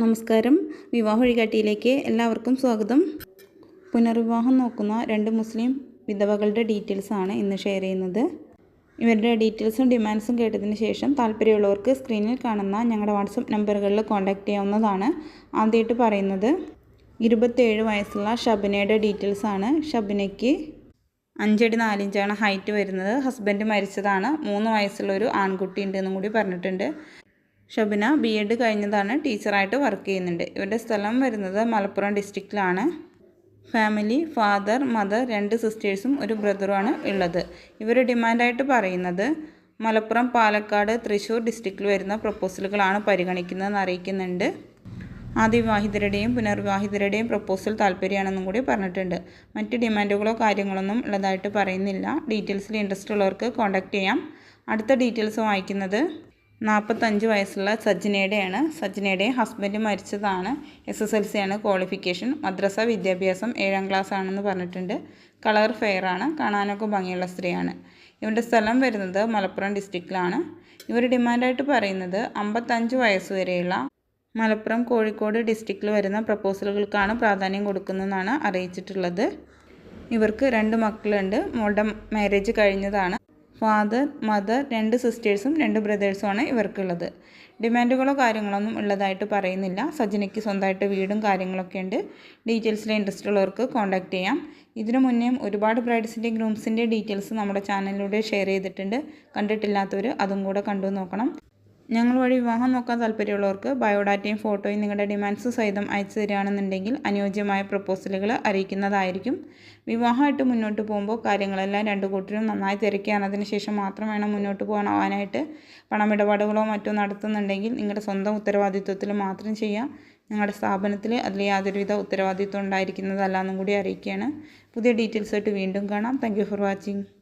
നമസ്കാരം. വിവാഹ വഴികാട്ടിയിലേക്ക് എല്ലാവർക്കും സ്വാഗതം. പുനർവിവാഹം നോക്കുന്ന രണ്ട് മുസ്ലിം വിധവകളുടെ ഡീറ്റെയിൽസാണ് ഇന്ന് ഷെയർ ചെയ്യുന്നത്. ഇവരുടെ ഡീറ്റെയിൽസും ഡിമാൻഡ്സും കേട്ടതിന് ശേഷം താല്പര്യമുള്ളവർക്ക് സ്ക്രീനിൽ കാണുന്ന ഞങ്ങളുടെ വാട്സപ്പ് നമ്പറുകളിൽ കോൺടാക്റ്റ് ചെയ്യാവുന്നതാണ്. ആദ്യമായിട്ട് പറയുന്നത് ഇരുപത്തേഴ് വയസ്സുള്ള ഷബിനയുടെ ഡീറ്റെയിൽസാണ് ഷബിനയ്ക്ക് അഞ്ചടി നാലിഞ്ചാണ് ഹൈറ്റ് വരുന്നത്. ഹസ്ബൻഡ് മരിച്ചതാണ്. മൂന്ന് വയസ്സുള്ള ഒരു ആൺകുട്ടി ഉണ്ടെന്നും കൂടി പറഞ്ഞിട്ടുണ്ട്. ഷബിന ബി എഡ് കഴിഞ്ഞതാണ് ടീച്ചറായിട്ട് വർക്ക് ചെയ്യുന്നുണ്ട്. ഇവരുടെ സ്ഥലം വരുന്നത് മലപ്പുറം ഡിസ്ട്രിക്റ്റിലാണ്. ഫാമിലി ഫാദർ മദർ രണ്ട് സിസ്റ്റേഴ്സും ഒരു ബ്രദറുമാണ് ഉള്ളത്. ഇവർ ഡിമാൻഡായിട്ട് പറയുന്നത് മലപ്പുറം പാലക്കാട് തൃശ്ശൂർ ഡിസ്ട്രിക്റ്റിൽ വരുന്ന പ്രപ്പോസലുകളാണ് പരിഗണിക്കുന്നതെന്ന് അറിയിക്കുന്നുണ്ട്. ആദ്യവിവാഹിതരുടെയും പുനർവിവാഹിതരുടെയും പ്രപ്പോസൽ താല്പര്യമാണെന്നും കൂടി പറഞ്ഞിട്ടുണ്ട്. മറ്റ് ഡിമാൻഡുകളോ കാര്യങ്ങളൊന്നും ഉള്ളതായിട്ട് പറയുന്നില്ല. ഡീറ്റെയിൽസിൽ ഇൻട്രസ്റ്റ് ഉള്ളവർക്ക് കോൺടാക്റ്റ് ചെയ്യാം. അടുത്ത ഡീറ്റെയിൽസ് വായിക്കുന്നത് നാൽപ്പത്തഞ്ച് വയസ്സുള്ള സജ്ജനയുടെയാണ്. സജ്ജനയുടെ ഹസ്ബൻഡ് മരിച്ചതാണ്. എസ് എസ് എൽ സി ആണ് ക്വാളിഫിക്കേഷൻ മദ്രസ വിദ്യാഭ്യാസം ഏഴാം ക്ലാസ് ആണെന്ന് പറഞ്ഞിട്ടുണ്ട്. കളർ ഫെയർ ആണ്. കാണാനൊക്കെ ഭംഗിയുള്ള സ്ത്രീയാണ്. ഇവരുടെ സ്ഥലം വരുന്നത് മലപ്പുറം ഡിസ്ട്രിക്റ്റിലാണ് ഇവർ ഡിമാൻഡായിട്ട് പറയുന്നത് അമ്പത്തഞ്ച് വയസ്സ് വരെയുള്ള മലപ്പുറം കോഴിക്കോട് ഡിസ്ട്രിക്റ്റിൽ വരുന്ന പ്രപ്പോസലുകൾക്കാണ് പ്രാധാന്യം കൊടുക്കുന്നതെന്നാണ് അറിയിച്ചിട്ടുള്ളത്. ഇവർക്ക് രണ്ട് മക്കളുണ്ട്. മോളുടെ മാരേജ് കഴിഞ്ഞതാണ്. ഫാദർ മദർ രണ്ട് സിസ്റ്റേഴ്സും രണ്ട് ബ്രദേഴ്സുമാണ് ഇവർക്കുള്ളത്. ഡിമാൻഡുകളോ കാര്യങ്ങളൊന്നും ഉള്ളതായിട്ട് പറയുന്നില്ല. സജനയ്ക്ക് സ്വന്തമായിട്ട് വീടും കാര്യങ്ങളൊക്കെ ഉണ്ട്. ഡീറ്റെയിൽസിൽ ഇൻട്രസ്റ്റ് ഉള്ളവർക്ക് കോൺടാക്റ്റ് ചെയ്യാം. ഇതിനു മുന്നേയും ഒരുപാട് ബ്രൈഡ്സിന്റെയും ഗ്രൂംസിന്റെ ഡീറ്റെയിൽസ് നമ്മുടെ ചാനലിലൂടെ ഷെയർ ചെയ്തിട്ടുണ്ട്. കണ്ടിട്ടില്ലാത്തവർ അതും കൂടെ കണ്ടു നോക്കണം. ഞങ്ങൾ വഴി വിവാഹം നോക്കാൻ താല്പര്യമുള്ളവർക്ക് ബയോഡാറ്റയും ഫോട്ടോയും നിങ്ങളുടെ ഡിമാൻഡ്സ് സഹിതം അയച്ചു തരികയാണെന്നുണ്ടെങ്കിൽ അനുയോജ്യമായ പ്രപ്പോസലുകൾ അറിയിക്കുന്നതായിരിക്കും. വിവാഹമായിട്ട് മുന്നോട്ട് പോകുമ്പോൾ കാര്യങ്ങളെല്ലാം രണ്ട് കൂട്ടരും നന്നായി തിരക്കിയാണ് ശേഷം മാത്രം വേണം മുന്നോട്ട് പോകാനായിട്ട് പണമിടപാടുകളോ മറ്റോ നടത്തുന്നുണ്ടെങ്കിൽ നിങ്ങളുടെ സ്വന്തം ഉത്തരവാദിത്വത്തിൽ മാത്രം ചെയ്യാം ഞങ്ങളുടെ സ്ഥാപനത്തിൽ അതിൽ യാതൊരുവിധ ഉത്തരവാദിത്വം ഉണ്ടായിരിക്കുന്നതല്ല എന്നും കൂടി അറിയിക്കുകയാണ്. പുതിയ ഡീറ്റെയിൽസായിട്ട് വീണ്ടും കാണാം. Thank for watching.